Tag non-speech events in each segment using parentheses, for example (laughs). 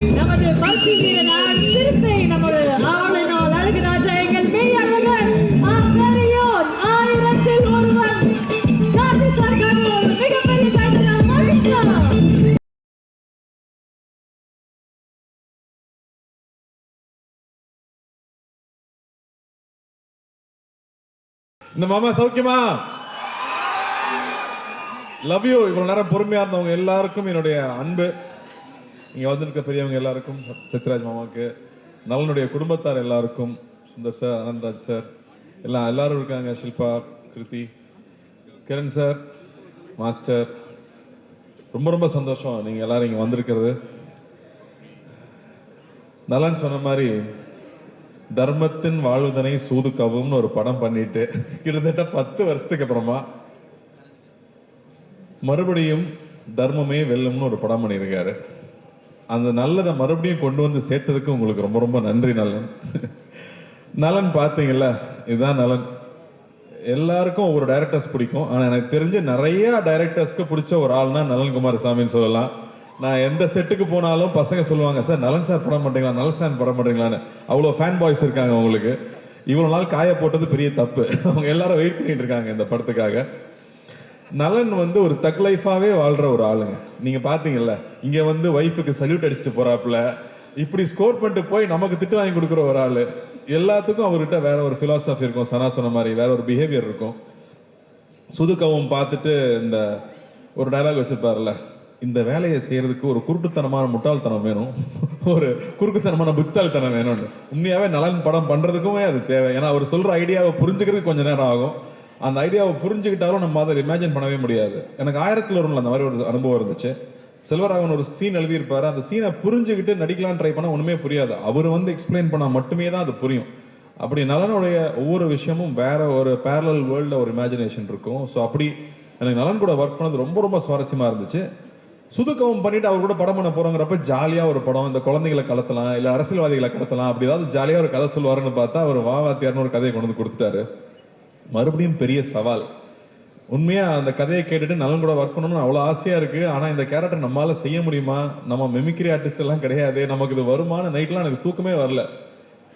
நமது பல்சி வீரனார் சிறுத்தை நமது ஆளுநர் அழகுராஜா எங்கள் மெய்யழகன் ஆங்கரையோன் ஆயிரத்தில் ஒருவர். காந்தி சர்க்கார் ஒரு மிகப்பெரிய கட்டணம் மகிழ்ச்சி இந்த மாமா சௌக்கியமா? லவ் யூ இவ்வளவு நேரம் பொறுமையா இருந்தவங்க எல்லாருக்கும் என்னுடைய அன்பு. இங்க வந்திருக்க பெரியவங்க எல்லாருக்கும் சத்யராஜ் மாமாவுக்கு நலனுடைய குடும்பத்தார் எல்லாருக்கும் சுந்தர் சார் அனந்தராஜ் சார் எல்லாம் எல்லாரும் இருக்காங்க ஷில்பா கிருத்தி கிரண் சார் மாஸ்டர். ரொம்ப ரொம்ப சந்தோஷம் நீங்க எல்லாரும் இங்க வந்திருக்கிறது. நலன் சொன்ன மாதிரி தர்மத்தின் வாழ்வதனை சூதுக்கவும்னு ஒரு படம் பண்ணிட்டு கிட்டத்தட்ட பத்து வருஷத்துக்கு அப்புறமா மறுபடியும் தர்மமே வெல்லும்னு ஒரு படம் பண்ணியிருக்காரு. அந்த நல்லதை மறுபடியும் கொண்டு வந்து சேர்த்ததுக்கு உங்களுக்கு ரொம்ப ரொம்ப நன்றி நலன். நலன் பார்த்தீங்கல்ல இதுதான் நலன். எல்லாருக்கும் ஒவ்வொரு டைரக்டர்ஸ் பிடிக்கும். ஆனால் எனக்கு தெரிஞ்சு நிறைய டைரக்டர்ஸ்க்கு பிடிச்ச ஒரு ஆள்னா நலன் குமாரசாமின்னு சொல்லலாம். நான் எந்த செட்டுக்கு போனாலும் பசங்க சொல்லுவாங்க சார் நலன் சார் படம் மாட்டீங்களா நலன் சார் படம் மாட்டீங்களான்னு அவ்வளோ ஃபேன் பாய்ஸ் இருக்காங்க உங்களுக்கு. இவ்வளோ நாள் காய போட்டது பெரிய தப்பு. அவங்க எல்லாரும் வெயிட் பண்ணிட்டு இருக்காங்க இந்த படத்துக்காக. நலன் வந்து ஒரு தக் லைஃபாகவே வாழ்ற ஒரு ஆளுங்க. நீங்கள் பார்த்தீங்கல்ல இங்கே வந்து ஒய்ஃபுக்கு சல்யூட் அடிச்சுட்டு போகிறாப்புல இப்படி ஸ்கோர் பண்ணிட்டு போய் நமக்கு திட்டு வாங்கி கொடுக்குற ஒரு ஆள் எல்லாத்துக்கும் அவர்கிட்ட வேற ஒரு ஃபிலாசபி இருக்கும் சனா சொன்ன மாதிரி வேற ஒரு பிஹேவியர் இருக்கும். சுதுக்கவும் பார்த்துட்டு இந்த ஒரு டைலாக் வச்சுருப்பார்ல இந்த வேலையை செய்யறதுக்கு ஒரு குருட்டுத்தனமான முட்டாள்தனம் வேணும். ஒரு குறுக்குத்தனமான புத்தாள்தனம் வேணும்னு. உண்மையாகவே நலன் படம் பண்ணுறதுக்குமே அது தேவை. ஏன்னா அவர் சொல்கிற ஐடியாவை புரிஞ்சுக்கிறதுக்கு கொஞ்சம் நேரம் ஆகும். அந்த ஐடியாவை புரிஞ்சுக்கிட்டாலும் நம்ம அதை இமேஜின் பண்ணவே முடியாது. எனக்கு ஆயிரத்துல வரும்ல அந்த மாதிரி ஒரு அனுபவம் இருந்துச்சு. செல்வராகவன் ஒரு சீன் எழுதியிருப்பாரு. அந்த சீனை புரிஞ்சுக்கிட்டு நடிக்கலாம் ட்ரை பண்ணால் ஒன்றுமே புரியாது. அவர் வந்து எக்ஸ்பிளைன் பண்ணால் மட்டுமே தான் அது புரியும். அப்படி நலனுடைய ஒவ்வொரு விஷயமும் வேற ஒரு பேரலல் வேர்ல்ட ஒரு இமேஜினேஷன் இருக்கும். ஸோ அப்படி எனக்கு நலன் கூட ஒர்க் பண்ணது ரொம்ப ரொம்ப சுவாரஸ்யமாக இருந்துச்சு. சுதுக்கவும் பண்ணிட்டு அவர் கூட படம் பண்ண போறோங்கிறப்ப ஜாலியா ஒரு படம் இந்த குழந்தைகளை கடத்தலாம் இல்ல அரசியல்வாதிகளை கடத்தலாம் அப்படி ஏதாவது ஜாலியா ஒரு கதை சொல்லுவாருன்னு பார்த்தா அவர் வாவாத்தியார்னு ஒரு கதையை கொண்டு வந்து கொடுத்துட்டாரு. மறுபடியும் பெரிய சவால். உண்மையாக அந்த கதையை கேட்டுட்டு நலன் கூட ஒர்க் பண்ணணும்னு அவ்வளோ ஆசையாக இருக்குது ஆனால் இந்த கேரக்டர் நம்மளால் செய்ய முடியுமா? நம்ம மெமிக்ரி ஆர்டிஸ்ட் எல்லாம் கிடையாது. நமக்கு இது வருமான? நைட்லாம் எனக்கு தூக்கமே வரல.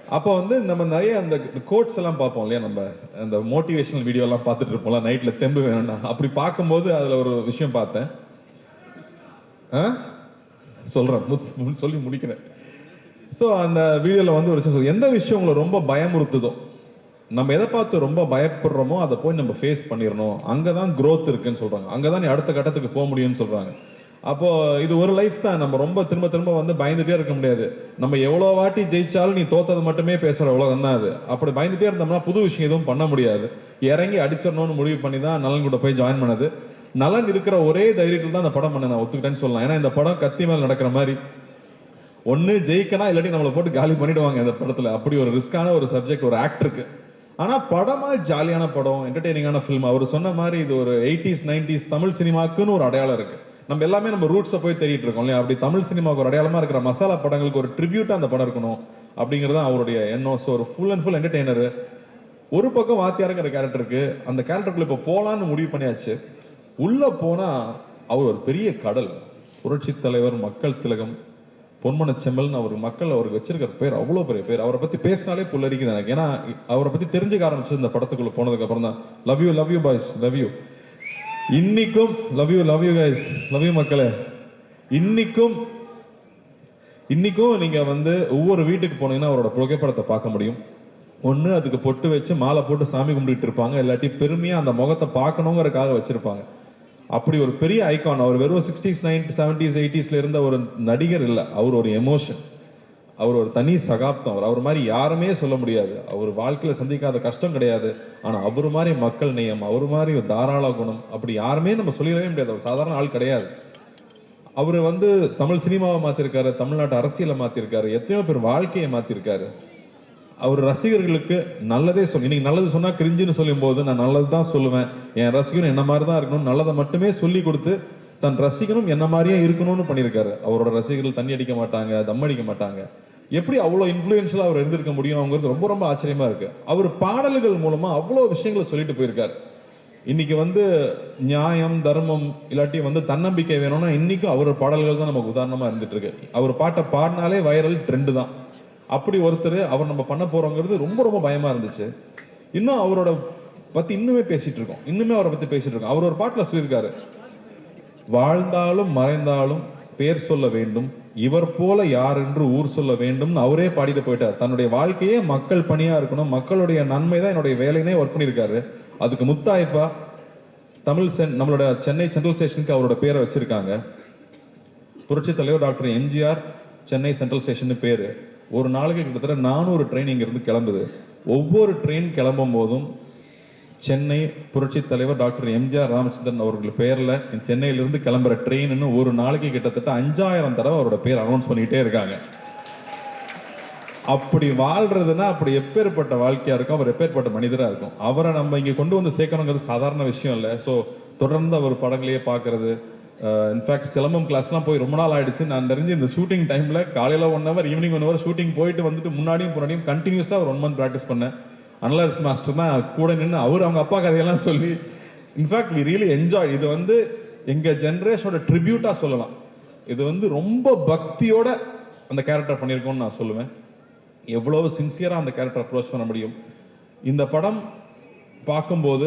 அப்போ வந்து நம்ம நிறைய அந்த கோட்ஸ் எல்லாம் பார்ப்போம் இல்லையா நம்ம? அந்த மோட்டிவேஷனல் வீடியோலாம் பார்த்துட்டு இருப்போம்ல நைட்டில் தெம்பு வேணும்னா. அப்படி பார்க்கும்போது அதில் ஒரு விஷயம் பார்த்தேன். ஆ? சொல்கிறேன் சொல்லி முடிக்கிறேன். ஸோ அந்த வீடியோவில் வந்து ஒரு விஷயம் எந்த விஷயம் உங்களை ரொம்ப பயமுறுத்துதோ? நம்ம எதை பார்த்து ரொம்ப பயப்படுறோமோ அதை போய் நம்ம ஃபேஸ் பண்ணிடணும். அங்கதான் க்ரோத் இருக்குன்னு சொல்கிறாங்க அங்கே தான் நீ அடுத்த கட்டத்துக்கு போக முடியும்னு சொல்கிறாங்க அப்போ இது ஒரு லைஃப் தான். நம்ம ரொம்ப திரும்ப திரும்ப வந்து பயந்துட்டே இருக்க முடியாது. நம்ம எவ்வளோ வாட்டி ஜெயிச்சாலும் நீ தோத்தது மட்டுமே பேசுகிற உலகம் தான் அது. அப்படி பயந்துட்டே இருந்தோம்னா புது விஷயம் எதுவும் பண்ண முடியாது. இறங்கி அடிச்சிடணும்னு முடிவு பண்ணி தான் நலன் கூட போய் ஜாயின் பண்ணது. நலன் இருக்கிற ஒரே தைரியத்தில் தான் அந்த படம் பண்ண நான் ஒத்துக்கிட்டேன்னு சொல்லலாம். ஏன்னா இந்த படம் கத்தி மேல் நடக்கிற மாதிரி. ஒன்று ஜெயிக்கனா இல்லாட்டி நம்மளை போட்டு காலி பண்ணிடுவாங்க இந்த படத்தில். அப்படி ஒரு ரிஸ்கான ஒரு சப்ஜெக்ட் ஒரு ஆக்டருக்கு ஆனால் படமாக ஜாலியான படம் என்டர்டெய்னிங்கான ஃபிலிம் அவர் சொன்ன மாதிரி இது ஒரு எயிட்டிஸ் நைன்டிஸ் தமிழ் சினிமாக்குன்னு ஒரு அடையாளம் இருக்கு. நம்ம எல்லாமே நம்ம ரூட்ஸை போய் தேடிட்டு இருக்கோம் இல்லையா? அப்படி தமிழ் சினிமாவுக்கு ஒரு அடையாளமா இருக்கிற மசாலா படங்களுக்கு ஒரு ட்ரிபியூட்டா அந்த படம் இருக்கணும் அப்படிங்கிறது தான் அவருடைய எண்ணம். ஸோ ஒரு ஃபுல் அண்ட் ஃபுல் என்டர்டெய்னர் ஒரு பக்கம் வாத்தியாருங்கிற கேரக்டருக்கு அந்த கேரக்டருக்குள்ள இப்போ போகலான்னு முடிவு பண்ணியாச்சு. உள்ள போனா அவர் ஒரு பெரிய கடல். புரட்சி தலைவர் மக்கள் திலகம். பொன்மன செம்மல்னு அவர் மக்கள் அவருக்கு வச்சிருக்கிற பேர் அவ்வளோ பெரிய பேர். அவரை பத்தி பேசினாலே புல்லரிக்குது எனக்கு. ஏன்னா அவரை பத்தி தெரிஞ்சுக்க ஆரம்பிச்சு இந்த படத்துக்குள்ளே போனதுக்கு தான். Love you love you boys love you இன்னைக்கும் love you love you guys love you மக்களே. இன்னைக்கும் இன்னைக்கும் நீங்க வந்து ஒவ்வொரு வீட்டுக்கு போனீங்கன்னா அவரோட புகைப்படத்தை பார்க்க முடியும். ஒன்று அதுக்கு பொட்டு வச்சு மாலை போட்டு சாமி கும்பிட்டு இருப்பாங்க. இல்லாட்டி பெருமையாக அந்த முகத்தை பார்க்கணுங்கிறக்காக வச்சிருப்பாங்க. அப்படி ஒரு பெரிய ஐகான் அவர் வெறும் சிக்ஸ்டீஸ் நைன்டி செவன்டிஸ் எயிட்டிஸில் இருந்த ஒரு நடிகர் இல்லை அவர் ஒரு எமோஷன் அவர் ஒரு தனி சகாப்தம். அவர் அவர் மாதிரி யாருமே சொல்ல முடியாது. அவர் வாழ்க்கையில் சந்திக்காத கஷ்டம் கிடையாது. ஆனால் அவர் மாதிரி மக்கள் நேயம் அவர் மாதிரி ஒரு தாராள குணம் அப்படி யாருமே நம்ம சொல்லிடவே முடியாது. அவர் சாதாரண ஆள் கிடையாது. அவர் வந்து தமிழ் சினிமாவை மாற்றிருக்காரு தமிழ்நாட்டு அரசியலை மாற்றிருக்காரு எத்தனையோ பேர் வாழ்க்கையை மாற்றிருக்காரு அவர் ரசிகர்களுக்கு நல்லதே சொல்லி இன்னைக்கு நல்லது சொன்னா கிரிஞ்சுன்னு சொல்லும் போது நான் நல்லது தான் சொல்லுவேன். என் ரசிகனும் என்ன மாதிரி தான் இருக்கணும் நல்லதை மட்டுமே சொல்லி கொடுத்து தன் ரசிகனும் என்ன மாதிரியே இருக்கணும்னு பண்ணியிருக்காரு. அவரோட ரசிகர்கள் தண்ணி அடிக்க மாட்டாங்க தம் அடிக்க மாட்டாங்க. எப்படி அவ்வளோ இன்ஃப்ளூயன்ஷியலாக அவர் இருந்திருக்க முடியும் அவங்கிறது ரொம்ப ரொம்ப ஆச்சரியமாக இருக்கு. அவர் பாடல்கள் மூலமாக அவ்வளோ விஷயங்களை சொல்லிட்டு போயிருக்காரு. இன்னைக்கு வந்து நியாயம் தர்மம் இல்லாட்டி வந்து தன்னம்பிக்கை வேணும்னா இன்னைக்கும் அவர் பாடல்கள் தான் நமக்கு உதாரணமாக இருந்துட்டு இருக்கு. அவர் பாட்டை பாடினாலே வைரல் ட்ரெண்டு தான். அப்படி ஒருத்தர் அவர் நம்ம பண்ண போறோங்கிறது ரொம்ப ரொம்ப பயமா இருந்துச்சு. இன்னும் அவரோட பத்தி இன்னுமே பேசிட்டு இருக்கோம். இன்னுமே அவரை பத்தி பேசிட்டு இருக்கோம். அவர் ஒரு பாட்டில் சொல்லியிருக்காரு. வாழ்ந்தாலும் மறைந்தாலும் பேர் சொல்ல வேண்டும். இவர் போல யார் என்று ஊர் சொல்ல வேண்டும்னு அவரே பாடிட்டு போயிட்டார். தன்னுடைய வாழ்க்கையே மக்கள் பணியா இருக்கணும். மக்களுடைய நன்மை தான் என்னுடைய வேலையினே ஒர்க் பண்ணியிருக்காரு. அதுக்கு முத்தாய்ப்பா தமிழ் சென் நம்மளோட சென்னை சென்ட்ரல் ஸ்டேஷனுக்கு அவரோட பேரை வச்சிருக்காங்க. புரட்சி தலைவர் doctor MGR Chennai central station பேரு. ஒரு நாளைக்கு கிட்டத்தட்ட நானூறு ட்ரெயின் இங்கேருந்து கிளம்புது. ஒவ்வொரு ட்ரெயின் கிளம்பும் போதும் சென்னை புரட்சி தலைவர் டாக்டர் எம்ஜிஆர் ராமச்சந்திரன் அவர்கள் பேரில் சென்னையிலிருந்து கிளம்புற ட்ரெயின்னு ஒரு நாளைக்கு கிட்டத்தட்ட அஞ்சாயிரம் தடவை அவரோட பேர் அனௌன்ஸ் பண்ணிக்கிட்டே இருக்காங்க. அப்படி வாழ்றதுன்னா அப்படி எப்பேற்பட்ட வாழ்க்கையாக இருக்கும் அவர் எப்பேற்பட்ட மனிதராக இருக்கும். அவரை நம்ம இங்கே கொண்டு வந்து சேர்க்கணுங்கிறது சாதாரண விஷயம் இல்லை. ஸோ தொடர்ந்து அவர் படங்களையே பார்க்கறது Uh, இன்ஃபேக்ட் சிலம்பம் கிளாஸ்லாம் போய் ரொம்ப நாள் ஆயிடுச்சு. நான் தெரிஞ்சு இந்த ஷூட்டிங் டைமில் காலையில் one hour evening one hour shooting போயிட்டு வந்துட்டு முன்னாடியும் முன்னாடியும் கண்டினியூஸாக ஒரு ஒன் மந்த் ப்ராக்டிஸ் பண்ணேன். அனலர்ஸ் மாஸ்டர் தான் கூட நின்று அவர் அவங்க அப்பா கதையெல்லாம் சொல்லி இன்ஃபேக்ட் வி ரியலி என்ஜாய் இது வந்து எங்கள் ஜென்ரேஷனோட ட்ரிபியூட்டாக சொல்லலாம். இது வந்து ரொம்ப பக்தியோட அந்த கேரக்டர் பண்ணியிருக்கோம்னு நான் சொல்லுவேன். எவ்வளோ சின்சியராக அந்த கேரக்டர் அப்ரோச் பண்ண முடியும். இந்த படம் பார்க்கும்போது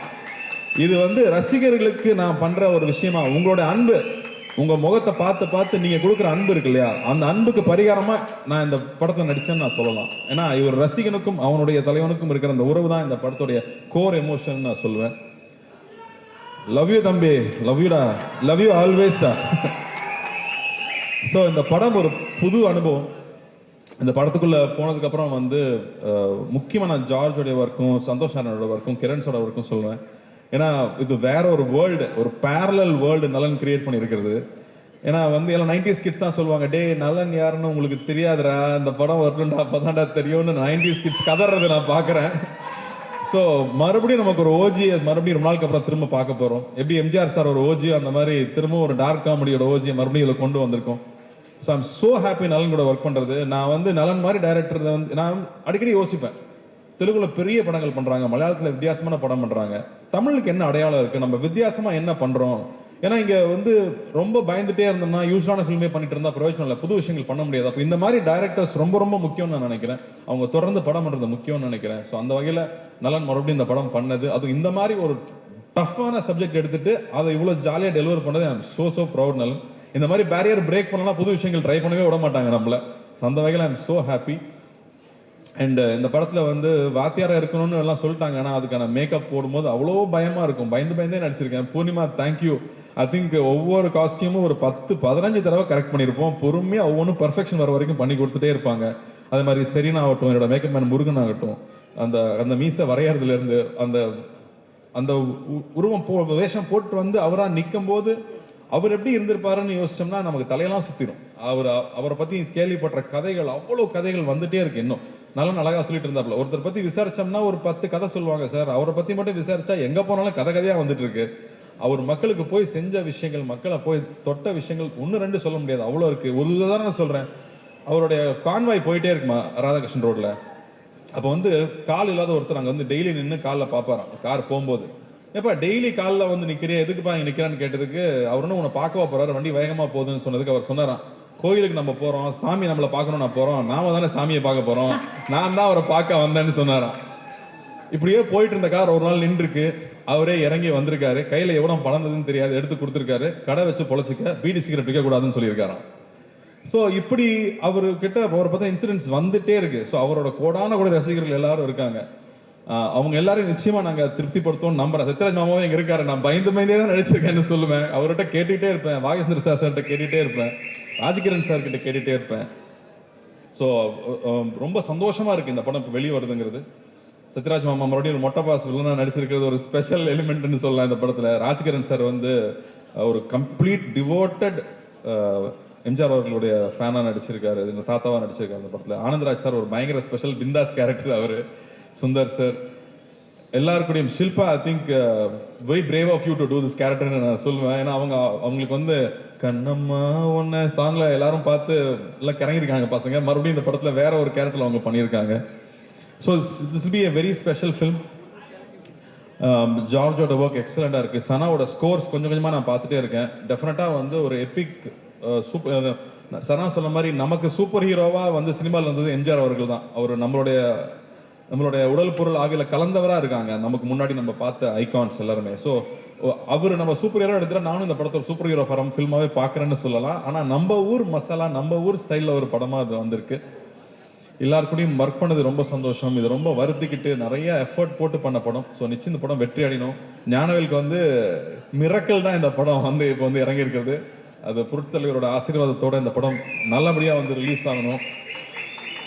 இது வந்து ரசிகர்களுக்கு நான் பண்ற ஒரு விஷயமா உங்களோட அன்பு உங்க முகத்தை பார்த்து பார்த்து நீங்க கொடுக்குற அன்பு இருக்கு இல்லையா? அந்த அன்புக்கு பரிகாரமா நான் இந்த படத்தை நடிச்சேன்னு நான் சொல்லலாம். ஏன்னா இவர் ரசிகனுக்கும் அவனுடைய தலைவனுக்கும் இருக்கிற அந்த உறவு தான் இந்த படத்துடைய கோர் எமோஷன் நான் சொல்லுவேன் லவ் யூ தம்பி லவ் யூடா லவ் யூ ஆல்வேஸ் ஸோ இந்த படம் ஒரு புது அனுபவம். இந்த படத்துக்குள்ள போனதுக்கப்புறம் வந்து முக்கியமான நான் ஜார்ஜோடைய ஒர்க்கும் சந்தோஷ் அண்ணனோட ஒர்க்கும் கிரண்ஸோட ஒர்க்கும் சொல்லுவேன் ஏன்னா இது வேற ஒரு வேர்ல்டு ஒரு பேரலல் வேர்ல்டு நலன் கிரியேட் பண்ணியிருக்கிறது. ஏன்னா வந்து எல்லாம் நைன்டிஸ் கிட்ஸ் தான் சொல்லுவாங்க டே நலன் யாருன்னு உங்களுக்கு தெரியாதுடா இந்த படம் வரணும்டா அப்பதான்டா தெரியும்னு நைன்டிஸ் கிட்ஸ் கதறது நான் பார்க்குறேன். ஸோ மறுபடியும் நமக்கு ஒரு ஓஜி மறுபடியும் ரொம்ப நாளுக்கு அப்புறம் திரும்ப பார்க்க போகிறோம் எப்படி எம்ஜிஆர் சார் ஒரு ஓஜி அந்த மாதிரி திரும்ப ஒரு டார்க் காமெடியோட ஓஜி மறுபடியும் இதில் கொண்டு வந்திருக்கோம். ஸோ ஐம் சோ ஹாப்பி நலன் கூட ஒர்க் பண்ணுறது நான் வந்து நலன் மாதிரி டைரக்டர் வந்து நான் அடிக்கடி யோசிப்பேன். தெலுங்குல பெரிய படங்கள் பண்றாங்க மலையாளத்துல வித்தியாசமான படம் பண்றாங்க. தமிழுக்கு என்ன அடையாளம் இருக்கு? நம்ம வித்தியாசமா என்ன பண்றோம்? ஏன்னா இங்க வந்து ரொம்ப பயந்துட்டே இருந்தோம்னா யூஸ்வலான ஃபில்மே பண்ணிட்டு இருந்தா பிரயோஜனம் இல்லை. புது விஷயங்கள் பண்ண முடியாது. அப்போ இந்த மாதிரி டைரக்டர்ஸ் ரொம்ப ரொம்ப முக்கியம்னு நான் நினைக்கிறேன். அவங்க தொடர்ந்து படம் பண்றது முக்கியம்னு நினைக்கிறேன். ஸோ அந்த வகையில நலன் மறுபடியும் இந்த படம் பண்ணது. அது இந்த மாதிரி ஒரு டஃப்பான சப்ஜெக்ட் எடுத்துட்டு அதை இவ்வளவு ஜாலியா டெலிவர் பண்ணது சோ சோ ப்ரௌட் நலன். இந்த மாதிரி பேரியர் பிரேக் பண்ணலாம் புது விஷயங்கள் ட்ரை பண்ணவே விட மாட்டாங்க நம்மள. ஸோ அந்த வகையில் I'm so happy and uh, இந்த படத்துல வந்து வாத்தியாராக இருக்கணும்னு எல்லாம் சொல்லிட்டாங்க. ஆனால் அதுக்கான மேக்கப் போடும்போது அவ்வளோ பயமா இருக்கும். பயந்து பயந்தே நடிச்சிருக்கேன். பூர்ணிமா தேங்க்யூ ஐ திங்க் ஒவ்வொரு காஸ்டியூமும் ஒரு பத்து பதினஞ்சு தடவை கரெக்ட் பண்ணியிருப்போம் பொறுமையாக ஒவ்வொன்றும் பர்ஃபெக்ஷன் வர வரைக்கும் பண்ணி கொடுத்துட்டே இருப்பாங்க. அதே மாதிரி செரினா ஆகட்டும் என்னோட மேக்கப் மேன் முருகன் ஆகட்டும் அந்த அந்த மீசை வரையறதுலேருந்து அந்த அந்த உ- உருவம் போ வேஷம் போட்டு வந்து அவராக நிற்கும் போது அவர் எப்படி இருந்திருப்பாருன்னு யோசிச்சோம்னா நமக்கு தலையெல்லாம் சுற்றிடும் அவர் அவரை பற்றி கேள்விப்பட்ட கதைகள் அவ்வளோ கதைகள் வந்துட்டே இருக்கு இன்னும். நல்ல அழகாக சொல்லிட்டு இருந்தாப்ல ஒருத்தர் பற்றி விசாரிச்சோம்னா ஒரு பத்து கதை சொல்லுவாங்க சார். அவரை பற்றி மட்டும் விசாரிச்சா எங்கே போனாலும் கதை கதையாக வந்துட்டு இருக்கு அவர் மக்களுக்கு போய் செஞ்ச விஷயங்கள் மக்களை போய் தொட்ட விஷயங்கள் ஒன்று ரெண்டு சொல்ல முடியாது. அவ்வளோ இருக்கு. ஒரு உதாரணம் சொல்கிறேன் அவருடைய கான்வாய் போயிட்டே இருக்குமா ராதாகிருஷ்ணன் ரோட்ல? அப்போ வந்து கால் இல்லாத ஒருத்தர் அங்கே வந்து டெய்லி நின்று காலில் பார்ப்பாராம் கார் போகும்போது. ஏப்பா டெய்லி காலில் வந்து நிக்கிறிய? எதுக்குப்பா இங்கே நிற்கிறான்னு கேட்டதுக்கு அவர் ஒன்று உன்னை பார்க்கவா போகிறாரு வண்டி வேகமாக போகுதுன்னு சொன்னதுக்கு அவர் சொன்னாரான் கோயிலுக்கு நம்ம போகிறோம் சாமி நம்மளை பார்க்கணும் நான் போறோம் நாம தானே சாமியை பார்க்க போகிறோம் நான் தான் அவரை பார்க்க வந்தேன்னு சொன்னாராம். இப்படியே போயிட்டு இருந்த கார் ஒரு நாள் நின்றுருக்கு. அவரே இறங்கி வந்திருக்காரு. கையில் எவ்வளோ பணம் இருந்ததுன்னு தெரியாது. எடுத்து கொடுத்துருக்காரு. கடை வச்சு பொழைச்சிக்க பீடி சிகரெட் விற்க கூடாதுன்னு சொல்லியிருக்காராம். ஸோ இப்படி அவர்கிட்ட அவரை பார்த்தா இன்சிடென்ட்ஸ் வந்துட்டே இருக்கு. ஸோ அவரோட கோடான கூட ரசிகர்கள் எல்லாரும் இருக்காங்க. அவங்க எல்லாரையும் நிச்சயமா நாங்க திருப்திப்படுத்தோம் நம்புறேன். சத்யராஜ் மாமாவும் இங்க இருக்காரு. நான் பயந்து பயந்தே தான் நடிச்சிருக்கேன்னு சொல்லுவேன். அவர்கிட்ட கேட்டுட்டே இருப்பேன். வாகேந்திர சார் சார்கிட்ட கேட்டுட்டே இருப்பேன். ராஜகிரண் சார் கிட்ட கேட்டுட்டே இருப்பேன். ஸோ um, ரொம்ப சந்தோஷமா இருக்கு இந்த படம் இப்போ வெளியே வருதுங்கிறது. சத்யராஜ் மாமா மறுபடியும் ஒரு மொட்டை பாஸ் வில்லனா நடிச்சிருக்கிறது ஒரு ஸ்பெஷல் எலிமெண்ட்னு சொல்லலாம் இந்த படத்தில். ராஜ்கிரண் சார் வந்து ஒரு கம்ப்ளீட் டிவோட்டட் எம்ஜிஆர் அவர்களுடைய ஃபேனாக நடிச்சிருக்காரு. இந்த தாத்தாவாக நடிச்சிருக்காரு அந்த படத்தில். ஆனந்தராஜ் சார் ஒரு பயங்கர ஸ்பெஷல் பிந்தாஸ் கேரக்டர் அவர். Sundar sir எல்லாருக்கூடியும் Shilpa I think very brave of you to do this கேரக்டர்னு நான் சொல்லுவேன். ஏன்னா அவங்க அவங்களுக்கு வந்து கண்ணம்மா உன்ன சாங்ல எல்லாரும் பார்த்து எல்லாம் கிறங்கிருக்காங்க பசங்க. மறுபடியும் இந்த படத்துல வேற ஒரு கேரக்டர்ல அவங்க பண்ணியிருக்காங்க. So this be a very special film ஜார்ஜோட work எக்ஸலண்டாக இருக்குது சனாவோட ஸ்கோர்ஸ் கொஞ்சம் கொஞ்சமாக நான் பார்த்துட்டே இருக்கேன். டெஃபினட்டாக வந்து ஒரு எபிக் சூப்பர் சனா சொன்ன மாதிரி நமக்கு சூப்பர் ஹீரோவாக வந்து சினிமாவில் இருந்தது எம்ஜிஆர் அவர்கள் தான். அவர் நம்மளுடைய நம்மளுடைய உடல் பொருள் ஆகியில் கலந்தவராக இருக்காங்க. நமக்கு முன்னாடி நம்ம பார்த்த ஐகான்ஸ் எல்லாருமே. ஸோ அவர் நம்ம சூப்பர் ஹீரோ எடுத்துட்டா நானும் இந்த படத்தை சூப்பர் ஹீரோ படம் ஃபில்மாவே பார்க்குறேன்னு சொல்லலாம். ஆனால் நம்ம ஊர் மசாலா நம்ம ஊர் ஸ்டைலில் ஒரு படமாக அது வந்திருக்கு. எல்லாருக்கூடையும் ஒர்க் பண்ணது ரொம்ப சந்தோஷம். இது ரொம்ப வருத்திக்கிட்டு நிறைய எஃபர்ட் போட்டு பண்ண படம். ஸோ நிச்சயம் இந்த படம் வெற்றி அடையணும். ஞானவேலுக்கு வந்து மிரக்கல் தான் இந்த படம் வந்து இப்போ வந்து இறங்கியிருக்கிறது. அது புரட்சி தலைவரோட ஆசீர்வாதத்தோட இந்த படம் நல்லபடியாக வந்து ரிலீஸ் ஆகணும்.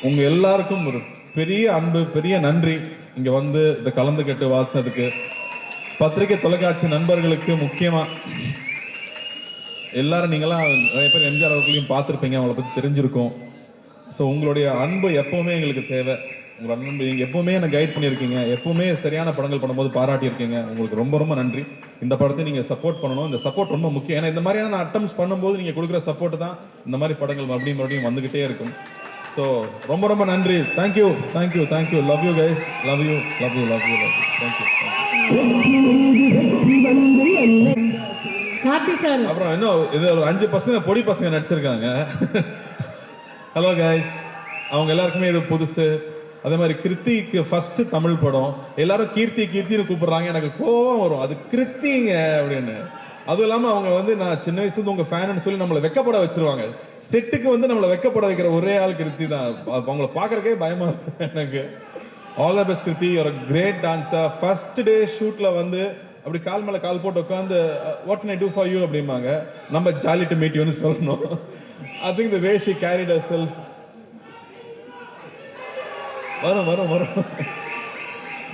உங்கள் எல்லாருக்கும் ஒரு பெரிய அன்பு பெரிய நன்றி. இங்கே வந்து இதை கலந்துக்கிட்டு வாழ்த்தினதுக்கு பத்திரிகை தொலைக்காட்சி நண்பர்களுக்கு முக்கியமா எல்லாரும் நீங்களாம் நிறைய பேர் எம்ஜிஆர் அவர்களையும் பார்த்துருப்பீங்க அவங்கள பத்தி தெரிஞ்சிருக்கும். ஸோ உங்களுடைய அன்பு எப்பவுமே எங்களுக்கு தேவை. உங்களோட அன்பு நீங்க எப்பவுமே என்னை கைட் பண்ணியிருக்கீங்க. எப்பவுமே சரியான படங்கள் பண்ணும்போது பாராட்டியிருக்கீங்க. உங்களுக்கு ரொம்ப ரொம்ப நன்றி. இந்த படத்தை நீங்க சப்போர்ட் பண்ணணும். இந்த சப்போர்ட் ரொம்ப முக்கியம். ஏன்னா இந்த மாதிரியான அட்டம்ஸ் பண்ணும்போது நீங்க கொடுக்குற சப்போர்ட் தான் இந்த மாதிரி படங்கள் மறுபடியும் மறுபடியும் வந்துகிட்டே இருக்கும். ஸோ ரொம்ப ரொம்ப நன்றி. Thank you thank you thank you love you guys love you love you love you love you thank you Karthi sir. அப்புறம் இன்னும் இது ஒரு அஞ்சு பசங்க பொடி பசங்க நடிச்சிருக்காங்க. ஹலோ கைஸ் அவங்க எல்லாருக்குமே இது புதுசு. அதே மாதிரி கிருத்திக்கு ஃபர்ஸ்ட் தமிழ் படம். எல்லாரும் கீர்த்தி கீர்த்தின்னு கூப்பிடுறாங்க. எனக்கு கோவம் வரும். அது கிருத்திங்க அப்படின்னு. அதுவும் இல்லாமல் அவங்க வந்து நான் சின்ன வயசுலேருந்து உங்கள் ஃபேனுன்னு சொல்லி நம்மளை வெக்கப்பட வச்சிருவாங்க. செட்டுக்கு வந்து நம்மளை வெக்கப்பட வைக்கிற ஒரே ஆள் கிருத்தி தான் அவங்கள பாக்குறக்கே பயமா இருக்கு எனக்கு. ஆல் த பெஸ்ட் கிருத்தி ஒரு கிரேட் டான்ஸர் ஃபர்ஸ்ட் டே ஷூட்ல வந்து அப்படி கால் மேல கால் போட்டு உட்காந்து what can I do for you அப்படிம்பாங்க. நம்ம ஜாலி டு மீட் யூன்னு சொல்லணும். I think the way she carried herself வரும் வரும் வரும்.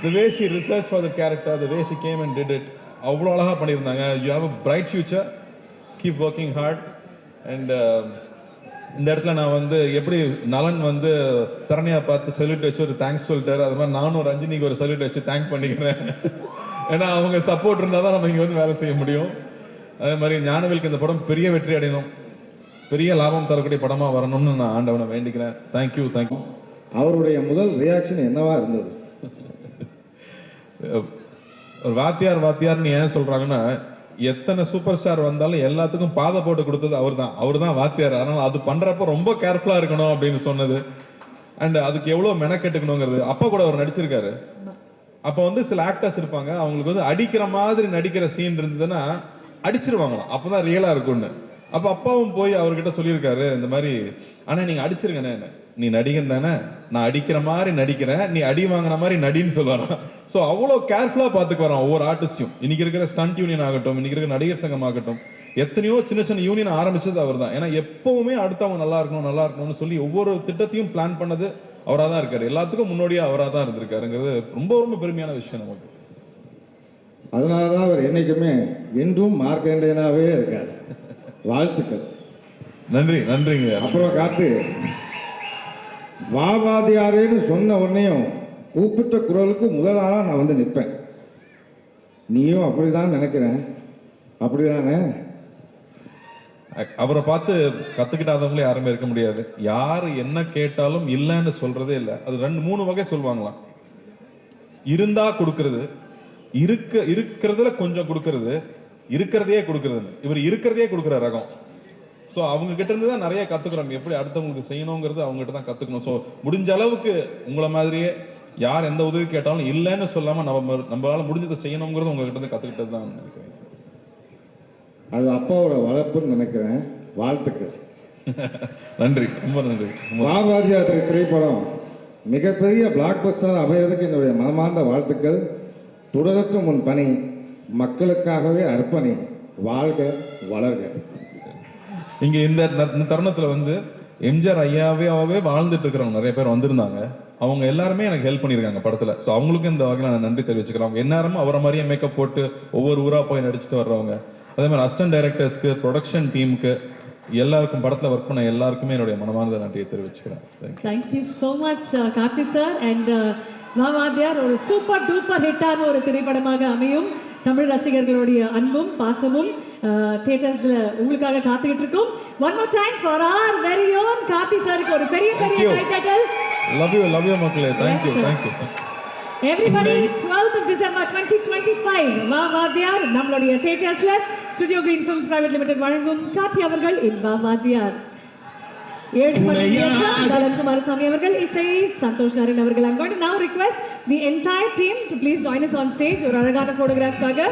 The way she research for the character the way she came and did it அவ்வளோ அழகாக பண்ணியிருந்தாங்க. You have a bright future keep working hard and இந்த இடத்துல நான் வந்து எப்படி நலன் வந்து சரண்யா பார்த்து சல்யூட் வச்சு ஒரு தேங்க்ஸ் சொல்லிட்டாரு அது மாதிரி நானும் ரஞ்சினிக்கு ஒரு சல்யூட் வச்சு தேங்க் பண்ணிக்கிறேன். ஏன்னா அவங்க சப்போர்ட் இருந்தால் தான் நம்ம இங்கே வந்து வேலை செய்ய முடியும். அதே மாதிரி ஞானவேலுக்கு இந்த படம் பெரிய வெற்றி அடையணும். பெரிய லாபம் தரக்கூடிய படமாக வரணும்னு நான் ஆண்டவனை வேண்டிக்கிறேன். தேங்க்யூ தேங்க்யூ அவருடைய முதல் ரியாக்ஷன் என்னவா இருந்தது? (laughs) ஒரு வாத்தியார் வாத்தியார்னு ஏன் சொல்றாங்கன்னா எத்தனை சூப்பர் ஸ்டார் வந்தாலும் எல்லாத்துக்கும் பாதை போட்டு கொடுத்தது அவர் தான் அவர் தான் வாத்தியார். அதனால அது பண்றப்ப ரொம்ப கேர்ஃபுல்லா இருக்கணும் அப்படின்னு சொன்னது. அண்ட் அதுக்கு எவ்வளவு மெனக்கெட்டுக்கணுங்கிறது. அப்பா கூட அவர் நடிச்சிருக்காரு. அப்ப வந்து சில ஆக்டர்ஸ் இருப்பாங்க. அவங்களுக்கு வந்து அடிக்கிற மாதிரி நடிக்கிற சீன் இருந்ததுன்னா அடிச்சிருவாங்களாம். அப்பதான் ரியலா இருக்கும்னு. அப்ப அப்பாவும் போய் அவர்கிட்ட சொல்லியிருக்காரு இந்த மாதிரி ஆனா நீங்க அடிச்சிருங்கண்ணே என்ன நீ நடிகன் தானே? நான் அடிக்கிற மாதிரி நடிக்கிறேன். நீ அடி வாங்குற மாதிரி நடின்னு சொல்லுவாராம் ஸோ அவ்வளோ கேர்ஃபுல்லா பார்த்துக்கு வரோம் ஒவ்வொரு ஆர்டிஸ்டையும் இன்னைக்கு இருக்கிற ஸ்டண்ட் யூனியன் ஆகட்டும் இன்னைக்கு இருக்கிற நடிகர் சங்கம் ஆகட்டும் எத்தனையோ சின்ன சின்ன யூனியன் ஆரம்பிச்சது அவர் தான் ஏன்னா எப்பவுமே அடுத்தவங்க நல்லா இருக்கணும் நல்லா இருக்கணும்னு சொல்லி ஒவ்வொரு திட்டத்தையும் பிளான் பண்ணது அவராக தான் இருக்காரு. எல்லாத்துக்கும் முன்னோடியா அவராக தான் இருந்திருக்காருங்கிறது ரொம்ப ரொம்ப பெருமையான விஷயம் நமக்கு. அதனால தான் அவர் என்னைக்குமே என்றும் மார்க்கண்டேனாவே இருக்கார். வாழ்த்துக்கள். நன்றி நன்றிங்க. அப்புறம் காத்து. வாவாதியாரேன்னு சொன்ன உடனேயும் கூப்பிட்ட குரலுக்கு முதலாளாக நான் வந்து நிற்பேன். நீயும் அப்படிதான் நினைக்கிறேன். அப்படிதானே? தானே அவரை பார்த்து கற்றுக்கிட்டாதவங்களே யாருமே இருக்க முடியாது. யார் என்ன கேட்டாலும் இல்லைன்னு சொல்றதே இல்லை. அது ரெண்டு மூணு வகை சொல்லுவாங்களாம் இருந்தா கொடுக்கறது இருக்க இருக்கிறதுல கொஞ்சம் கொடுக்கறது இருக்கிறதையே கொடுக்கறது இவர் இருக்கிறதையே கொடுக்குற ரகம். ஸோ அவங்க கிட்ட இருந்து தான் நிறைய கத்துக்கிறோம். எப்படி அடுத்தவங்களுக்கு செய்யணுங்கிறது அவங்க கிட்ட தான் கத்துக்கணும். ஸோ முடிஞ்ச அளவுக்கு உங்களை மாதிரியே யார் எந்த உதவி கேட்டாலும் இல்லைன்னு சொல்லாம நம்ம நம்மளால முடிஞ்சதை செய்யணுங்கிறது உங்ககிட்ட இருந்து கத்துக்கிட்டது தான் நினைக்கிறேன். அது அப்பாவோட வளர்ப்புன்னு நினைக்கிறேன். வாழ்த்துக்கள். (laughs) நன்றி. ரொம்ப நன்றி. ரொம்ப வாவாதியார் திரை- திரைப்படம். மிகப்பெரிய பிளாக் பஸ்டர் அமைகிறதுக்கு என்னுடைய மனமார்ந்த வாழ்த்துக்கள். தொடரட்டும் உன் பணி. மக்களுக்காகவே அர்ப்பணி. வாழ்க வளர்க. இங்க இந்த இந்த தருணத்துல வந்து எம்ஜிஆர் ஐயாவே வாழ்ந்துட்டு இருக்கிறவங்க நிறைய பேர் வந்திருந்தாங்க. அவங்க எல்லாருமே எனக்கு ஹெல்ப் பண்ணியிருக்காங்க படத்துல. ஸோ அவங்களுக்கும் இந்த வகையில் நான் நன்றி தெரிவிச்சுக்கிறேன். அவங்க அவரை மாதிரியே மேக்கப் போட்டு ஒவ்வொரு ஊரா போய் நடிச்சுட்டு வர்றவங்க. அதே மாதிரி அசிஸ்டன்ட் டைரக்டர்ஸ்க்கு ப்ரொடக்ஷன் டீமுக்கு எல்லாருக்கும் படத்தில் ஒர்க் பண்ண எல்லாருக்குமே என்னுடைய மனமார்ந்த நன்றியை தெரிவிச்சுக்கிறேன். Thank you so much Karthi sir uh, and மாமாதியார் ஒரு சூப்பர் டூப்பர் ஹிட்டான ஒரு திரைப்படமாக அமையும். தமிழ் ரசிகர்களுடைய அன்பும் பாசமும். தியேட்டர்ஸ்ல உங்களுக்காக காத்துக்கிட்டு இருக்கோம் one more time for our very own Karthi சாருக்கு ஒரு பெரிய பெரிய. கைத்தட்டல் லவ் யூ லவ் யூ மக்களே. Thank you sir. Thank you everybody 12th of December 2025 Vaa Vaathiyaar நம்மளுடைய தியேட்டர்ஸ்ல Studio Green films private limited வழங்கும் கார்த்தி அவர்கள் இன் வா வாத்தியார் ஏழு மணி குமாரசாமி அவர்கள் இசை சந்தோஷ் நாராயண் அவர்கள். Going to now request the entire team to please join us on stage. ஒரு அழகான போட்டோகிராஃப்காக